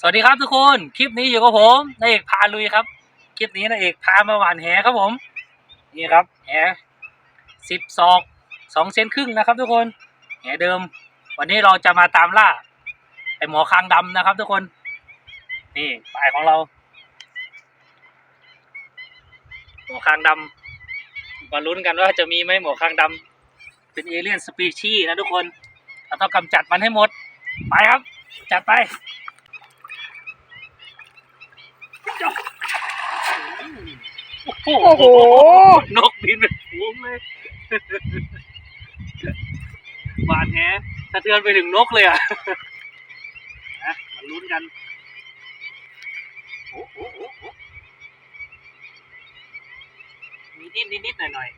สวัสดีครับทุกคน คลิปนี้อยู่กับผมนายเอกพาลุยครับ คลิปนี้นายเอกพามาหวานแหครับผม นี่ครับแหสิบศอกสองเซนครึ่งนะครับ ทุกคนแหเดิม วันนี้เราจะมาตามล่าไอหมอคางดำนะครับ ทุกคน นี่ปลายของเรา หมอคางดำมาลุ้นกันว่าจะมีไหมหมอคางดำเป็นเอเลี่ยนสปีชีส์นะทุกคน เราต้องกำจัดมันให้หมด ไปครับ จัดไป โอ้โห นกบินเป็นฝูงเลยหวานแฮะสะเทือนไปถึงนกเลยอะนะมาลุ้นกันโอ้โหโอ้โหมีนิดนิดนิดหน่อยหน่อย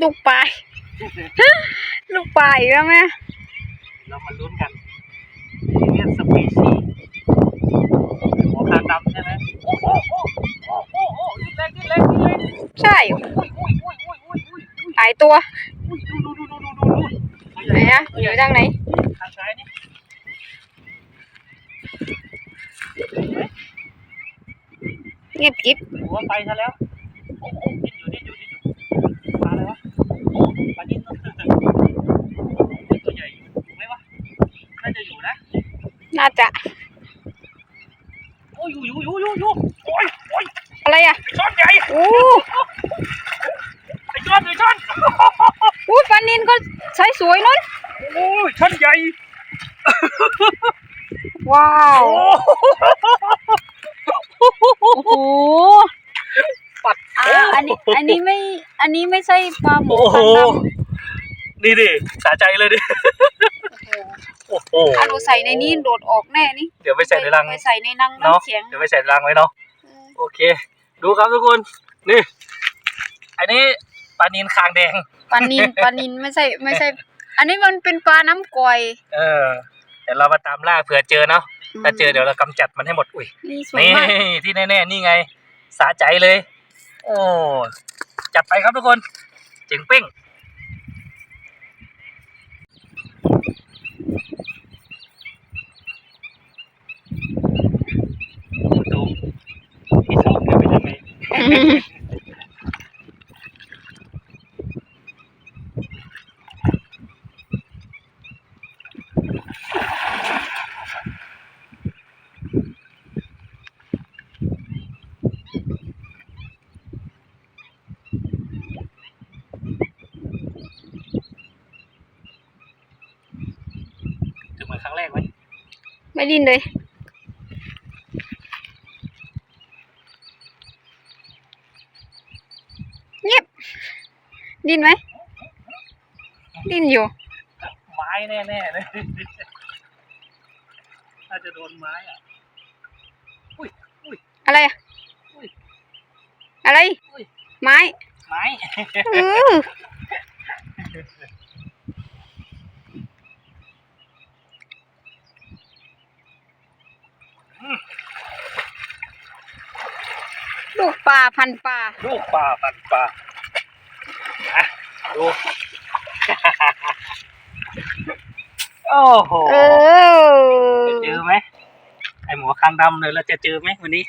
ลูกปลายลูกปลายแล้วไหมเรามาลุ้นกันเรียนสปีชีส์หัวคางดำใช่ไหม โอ้โหโอ้โหโอ้โหโอ้โหนี่เล็กนี่เล็กนี่เล็กใช่อุ้ยอุ้ยอุ้ยอุ้ยอุ้ยอุ้ยอุ้ยหลายตัวอุ้ยดูดูดูดูดูดูดูตัวไหนใญ่อะตัวอใหญ่ยู่ทางไหนทางซ้ายนี่เงียบกิ๊บหัวไปซะแล้วโอ้โหดิ้นอยู่ดิ้นอยู่ดิ้นอยู่ปลาอะไรวะปลาดิ้นตัวตัวใหญ่อยู่ไหมวะน่าจะอยู่นะ น่าจะโอ้ยอยู่อยู่อยู่อยู่อยู่โอ้ยโอ้ยอะไรอะไอ้ช้อนใหญ่โอ้ไอ้ช้อนไอ้ช้อนโหปลานินก็ใช้สวยนุ่นโอ้ยช้อนใหญ่ ว้าวโอ้โหโอ้โหปัดอ่าอันนี้อันนี้ไม่ อันนี้ไม่ใช่ปลาหมูโอ้โหคันดำนี่ดิสาใจเลยดิ โอ้โหโอ้โหถ้าหนูใส่ในนี้โดดออกแน่นี่เดี๋ยวไปใส่ในรังไปใส่ในนังเนาะน้ำเสียงเดี๋ยวไปใส่ในรังไว้เนาะโอเค ดูครับทุกคนนี่อันนี้ปลานินคางแดงปลานินปลานินไม่ใช่ไม่ใช่ อันนี้มันเป็นปลาน้ำกร่อยเออเดี๋ยวเรามาตามล่าเผื่อเจอเนาะถ้าเจอเดี๋ยวเรากำจัดมันให้หมดอุ้ยนี่สวยนี่มากที่แน่ๆนี่ไง สาใจเลย โอ้จัดไปครับทุกคนเจ๋งเป้ง ดูพี่สองเดินไปทางไหน ถึงเหมือนครั้งแรกไหม ไม่ดิ้นเลย เงียบ ดิ้นไหม ดิ้นอยู่ ไม้แน่ๆเลยน่าจะโดนไม้อะ อุ้ยอุ้ยอะไรอะอุ้ยอะไรอุ้ยไม้ ไม้เออ ลูกปลาพันปลาลูกปลาปันปลาอะดู โอ้โหเออจะเจอไหมไอหมอคางดำเลยเราจะเจอไหมวันนี้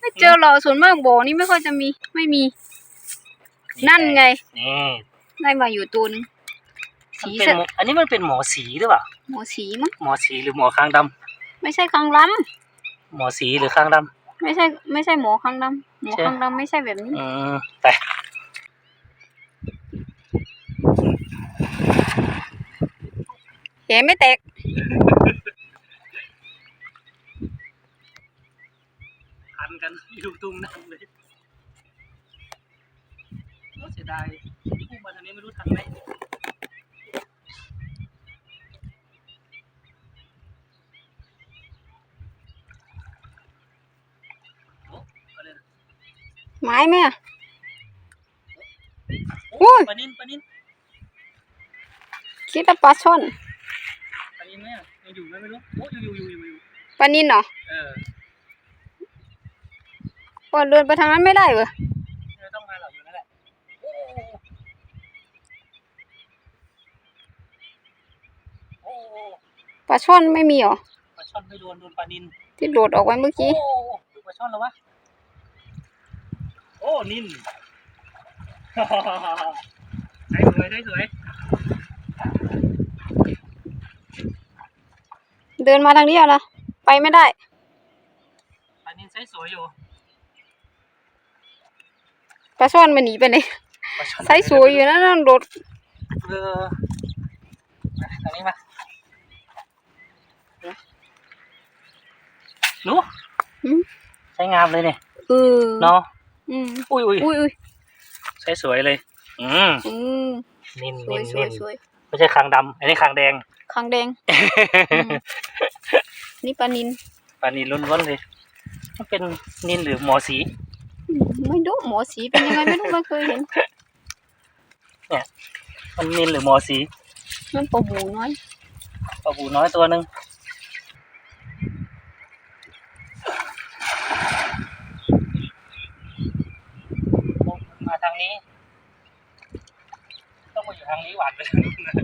ไม่เจอหรอกส่วนมากโบนี่ไม่ค่อยจะมี ไม่มี นั่นไงนี่ได้มาอยู่ตัวนึงมันสีเป็นเสหมออันนี้มันเป็นหมอสีหรือเปล่า หมอสีมั้งหมอสีหรือหมอคางดำ ไม่ใช่คังล้หมอสีหรือคางดำำไม่ใช่ ไม่ใช่หมอคังดำหมอใช่คังดำไม่ใช่แบบนี้อืมไปแหไม่แตก พันกันอยู่ตรงนั้นเลยโอ้เสียดายพุ่งมาทางนี้ไม่รู้ทันไหมโอ้เอาเลยนะ ไม้ไหมอะโอ้อุ้ยปลานินปลานินคิดว่าปลาช่อนปลานินไหมอะยังอยู่ไหมไม่รู้โอ้อยู่อยู่อยู่อยู่อยู่ปลานินเหรอเออปอเดินไปทางนั้นไม่ได้เหรอเออต้องมาหลับอยู่นั่นแหละโอ้โอ้โอ้ปลาช่อนไม่มีเหรอปลาช่อนไม่โดนโดนปลานินที่โดดออกไว้เมื่อโอ้กี้หรือปลาช่อนแล้ววะโอ้นินได้สวยได้สวย เดินมาทางนี้เหรอไปไม่ได้ปลานินไซส์สวยอยู่ปลาช่อนมันหนีไปไหนปลาช่อนไซส์สวยอยู่นะนั่นโดดเออมาทางนี้มาหนูอืมใช้งามเลยเนี่ยเออเนาะ อืมอุ้ยอุ้ยอุ้ยอุ้ยใช้สวยเลย อืมอืมนินสนิวยนสนิวยนสวยไม่ใช่คางดำอันนี้คางแดงคางแดงอืมนี่ปลานินปลานินล้วนๆเลยมันเป็นนินหรือหมอสี อืมไม่รู้หมอสีเป็นยังไงไม่รู้ไม่เคยเห็น มันนินหรือหมอสีมันปลาหมูน้อยปลาบูน้อยตัวหนึ่ง ทางนี้ ต้องมาอยู่ทางนี้หวานไปทางนู้นนะ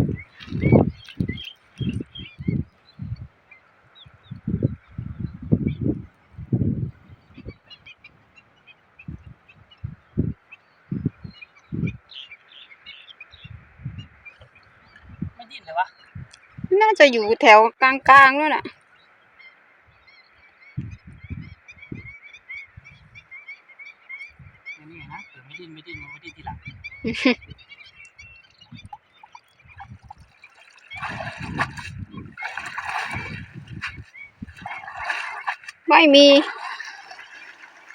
ไม่ดิ้นเลยวะน่าจะอยู่แถวกลางๆนู่นน่ะ นี่นี่นะเผื่อไม่ดิ้นไม่ดิ้นมันไม่ดิ้นทีหลัง ไม่มี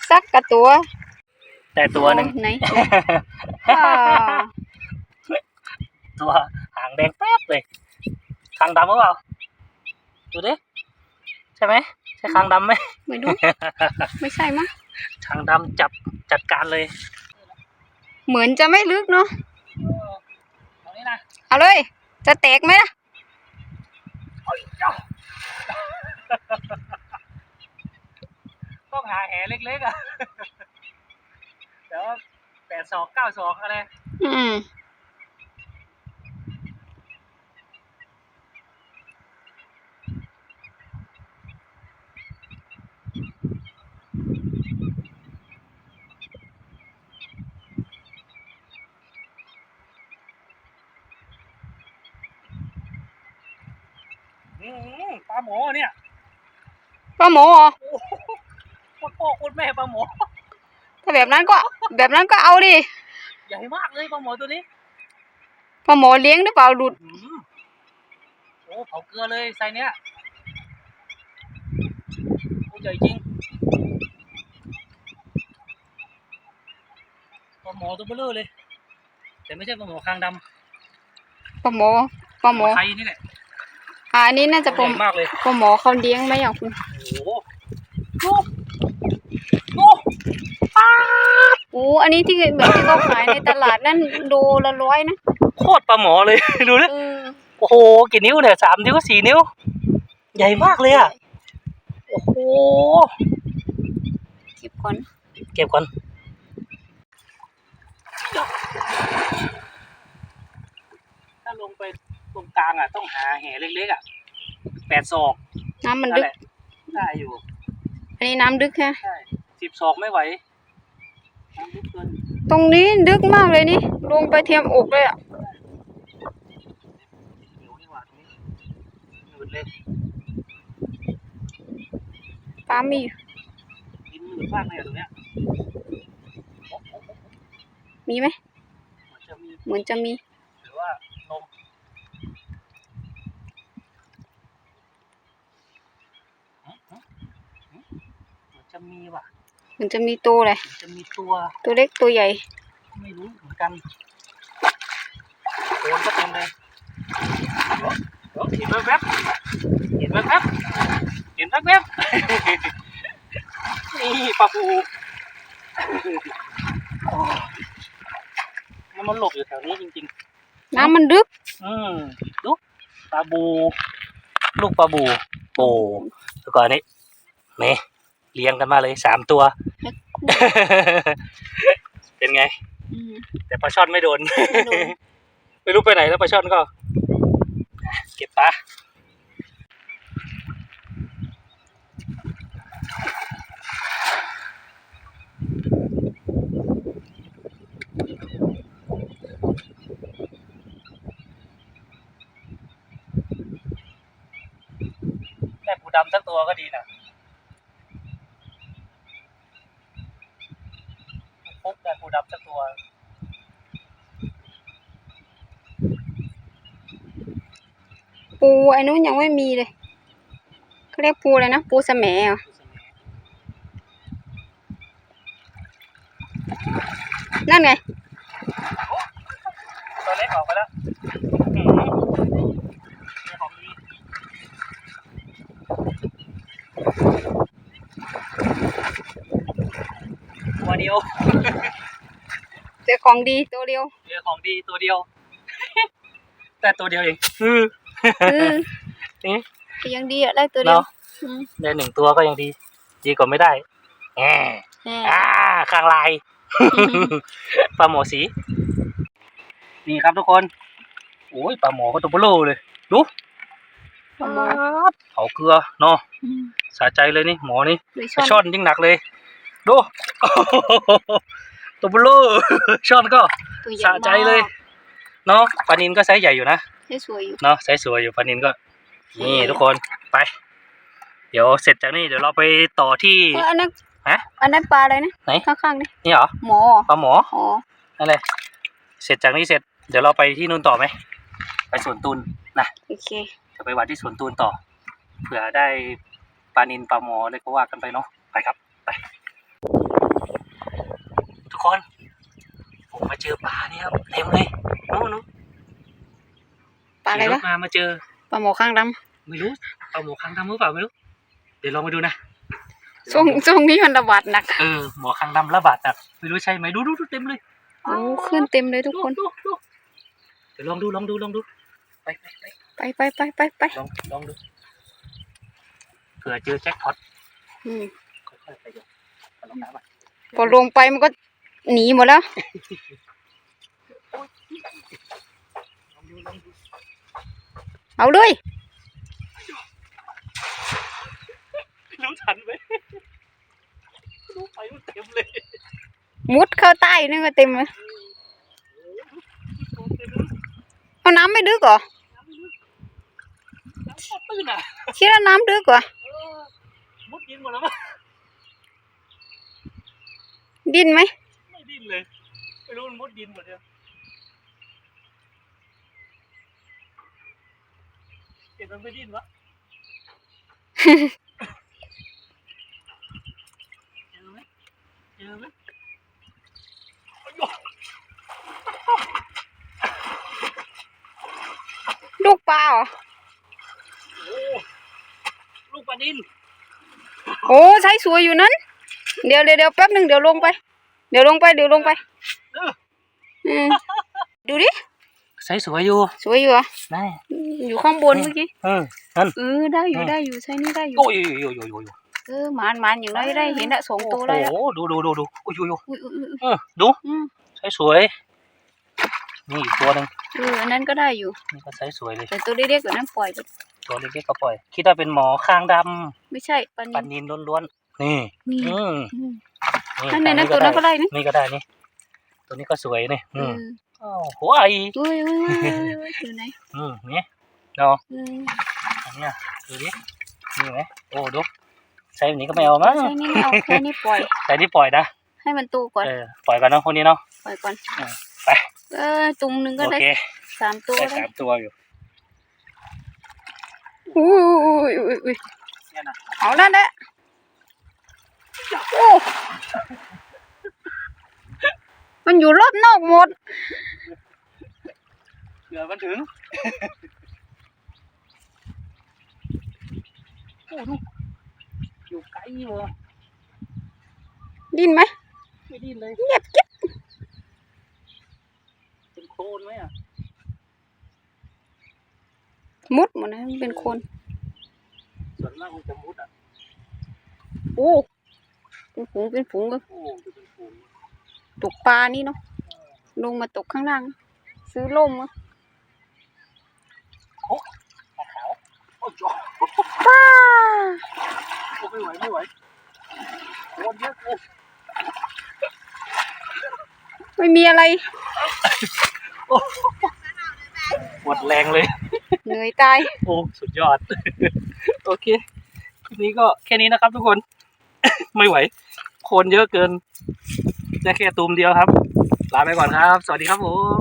สักกระตัว แต่ตัวหนึ่งไหนอ่าตัวหางแดงแป๊บเลยคางดำหรือเปล่า ดูดิ ใช่ไหม ใช่คางดำไหม ไม่รู้ ไม่ใช่มั้งคางดำจับจัดการเลย เหมือนจะไม่ลึกเนาะเออตรงนี้นะเอาเลย จะแตกไหมล่ะโอ้ยเจ้าต้องหาแหเล็กๆอะ เดี๋ยวแปดศอกเก้าศอกอะไร อืม อืมปลาหมอเนี่ยปลาหมอเหรอโคตรพ่อโคตรแม่ปลาหมอถ้าแบบนั้นก็ แบบนั้นก็เอาดิใหญ่มากเลยปลาหมอตัวนี้ปลาหมอเลี้ยงหรือเปล่าหลุด อืมโอ้เผาเกลือเลยไซส์เนี้ยโอ้ใหญ่จริงปลาหมอตัวเบลอเลย แต่ไม่ใช่ปลาหมอคางดำปลาหมอปลาหมอไทยนี่แหละ อ่าอันนี้น่าจะปใหลาญ่มากเลยปลาหมอเขาเลี้ยงไหมอะคุณโอ้โหดูดูป้าบโอ้อันนี้ที่แบบที่เขาขายในตลาดนั่นโลละร้อยนะโคตรปลาหมอเลย ดูดิเออโอ้โหกี่นิ้วเนี่ยสามนิ้วสี่นิ้ว ใหญ่มากเลยอะโอ้โหเก็บก่อนเก็บก่อนถ้าลงไป ตรงกลางอะต้องหาแหเล็กๆอะแปดศอกน้ำมันนั่ลึนกแหละได้อยู่ อันนี้น้ำลึกแค่ใช่สิบศอกไม่ไหวน้ำลึกเกินตรงนี้ลึกมากเลยนี่ ลงไปเทียมอกเลยอะเหนียวนี่หว่าตรงนี้หนืดเลยปลามีอยู่กินหนืดมากเลยอะตรงเนี้ยมีไหมเหมือนจะมี เหมือนจะมีหรือว่าลมหืมหืมหืมเหมือน จะมีว่ะเหมือนจะมีตัวเลยเหมือนจะมีตัว ตัวเล็กตัวใหญ่ ไม่รู้เหมือนกันโดนก็เต็มเลยเดี๋ยวเห็นแวบๆเห็นแวบๆเห็นแวบๆนี่ปลาบูโอ้มันมันหลบอยู่แถวนี้จริงน้ำมันลึกๆอืมดูปลาบู ลูกปลาบู โอ้แล้วก็อันนี้นี่ เลี้ยงกันมาเลยสามตัว เป็นไงแต่ปลาช่อนไม่โดน ไม่รู้ไปไหนแล้วปลาช่อนก็เก็บปลาแม่ปูดำสักตัวก็ดีนะ ไอ้นู้นยังไม่มีเลยเขาเรียกปูอะไรนะ ปูสะแหมเหรอนั่นไง ตัวเล็กออกไปแล้วอืมนี่ของดีตัวเดียวเจอของดีตัวเดียวเจอของดีตัวเดียว แต่ตัวเดียวเองอือเออ นี่ก็ยังดีอะได้ตัวเดียวเนาะอืมได้หนึ่งตัวก็ยังดี ดีกว่าไม่ได้แหมแหมอ่าข้างลาย ปลาหมอสี นี่ครับทุกคน โอ้ยปลาหมอก็ตัวเบลอเลย ดูปลาหมอเผาเกลือเนาะอืมสะใจเลยนี่ หมอนี่หรือไอ้ช่ช่ออนนยิ่งหนักเลย ดู ตัวเบลอ ช่อนก็ ตัวใหญ่สะใจเลยเนาะปลานินก็ไซส์ใหญ่อยู่นะ ให้สวยอยู่ เนาะไซส์สวยอยู่ปลานินก็ นี่ทุกคนไป เดี๋ยวเสร็จจากนี่เดี๋ยวเราไปต่อที่ เอออันนั้นฮะ อันนั้นปลาอะไรนะไหน ข้างๆนี่นี่เหรอหมอปลาหมออ๋อนั่นเลยเสร็จจากนี้เสร็จเดี๋ยวเราไปที่นู่นต่อไหมไปสวนตุนนะโอเคจะไปวัดที่สวนตุนต่อเผื่อได้ปลานินปลาหมออะไรก็ว่ากันไปเนาะไปครับไปทุกคน ผมมาเจอปลาเนี่ยครับเต็มเลยนู้นนู้นป ลาอะไรขี่รวะถมามาเจอ ปลาหมอข้างดไม่รู้ปลาหมอคางดำหรือเปล่าไม่รู้ เดี๋ยวลองไปดูนะำช่วงช่วงนี้มันระบาดหนักเออหมอคางดำระบาดอะไม่รู้ใช่ไหมดูดูดูเต็มเลยโอ้ขึ้นเต็มเลยทุกคน ดูดูดูเดี๋ยวลองดูลองดูลองดูไปไปไปไปไปไปไปไปลองลองดูเผื่อเจอแจ็คพอตอืมค่อยๆไปดูเอาลองน้ำอะพอลงไปมันก็หนีหมดแล้วลองดูลองดู เอาเลยรู้ทันไหมรู้ไปมันเต็มเลย มุดเข้าใต้นี่ก็เต็มเลยโอ้โหเต็มเลยเอาน้ำไม่ดึกเหรอน้ำโคตรตื้นอะคิดว่าน้ำดึกเหรอเออมุดดินหมดแล้วมั้งดิ้นไหมไม่ดิ้นเลยไม่รู้มันมุดดินหมดเลย เห็นมันไม่ดิ้นวะเจอไหมเจอไหมโอ้ยลูกปลาเหรอ โอ้ลูกปลาดินโอ้ใช้สวยอยู่นั้น เดี๋ยวเดี๋ยวเดี๋ยวแป๊บหนึ่งเดี๋ยวลงไป เดี๋ยวลงไปเดี๋ยวลงไปเอออืมดูดิ ใส่สวยอยู่สวยอยู่เหรอะได้ อยู่ข้างบนเมื่อกี้เออนั่นเออได้อยู่อืมได้อยู่ใช้นี่ได้อยู่โอ้ยโยโยโยโยเออหมานหมานอย่างน้อยได้เห็นละสองตัวได้ละโอ้โหดูดูดูดูโอ้ยโยโยอุ้ยอุ้ยอุ้ยเออดูอืมใส่สวยนี่อีกตัวหนึ่งเอออันนั้นก็ได้อยู่นี่ก็ใส่สวยเลยแต่ตัวเล็กๆกว่านั้นปล่อยไปตัวเล็กๆก็ปล่อย คิดว่าเป็นหมอคางดไม่ใช่ปลาำปันนินนินล้วนๆนี่นี่อืมอืมนี่นั่นเนี่ยอันั่นตัวนั้นก็ได้นี่นี่ก็ได้นี่ตัวนี้ก็สวยนี่เออืมออ้าว หัวไออุ้ยอุ้ยอุ้ยอุ้ยอุ้ยอยู่ไหนอืมนี่เนาะเอออันเนี้ยดูดินี่ไหมโอ้ดูใช้แบบนี้ก็ไม่เอามั้งใช่นี่ไม่เอาแค่นี้ปล่อยใช้ที่ปล่อยนะให้มันโตก่อนเออปล่อยกันเนาะคนนี้เนาะปล่อยก่อนอืมไปเออตุงหนึ่งก็โอได้เคสามตัวได้ได้สามตัวอยู่อุ้ยอุ้ยอุ้ยอุ้ยเนี่ยนะเอาแล้วแหละโอ้ มันอยู่รอบนอกหมดเดี๋ยวมันถึงโอ้ดูอยู่ไกลอยู่อะดิ้นไหมไม่ดิ้นเลยเงียบกิ๊บเป็นโคลนไหมอะมุดหมดนะมันเป็นคนส่วนมากมันจะมุดอะโอ้เป็นฝูงเป็นฝูงก็โอ้จะเป็นฝูง ตกปลานี่เนาะลงมาตกข้างล่าง ซื้อล่มอะปลาขาวโอ้ยป้าโอ้ไม่ไหวไม่ไหวโคลนเยอะเลยไม่มีอะไรหมดแรงเลย เหนื่อยตาย โอ้ สุดยอด โอเค คลิปนี้ก็แค่นี้นะครับทุกคน ไม่ไหว คนเยอะเกิน จะแค่ตูมเดียวครับ ลาไปก่อนครับ สวัสดีครับผม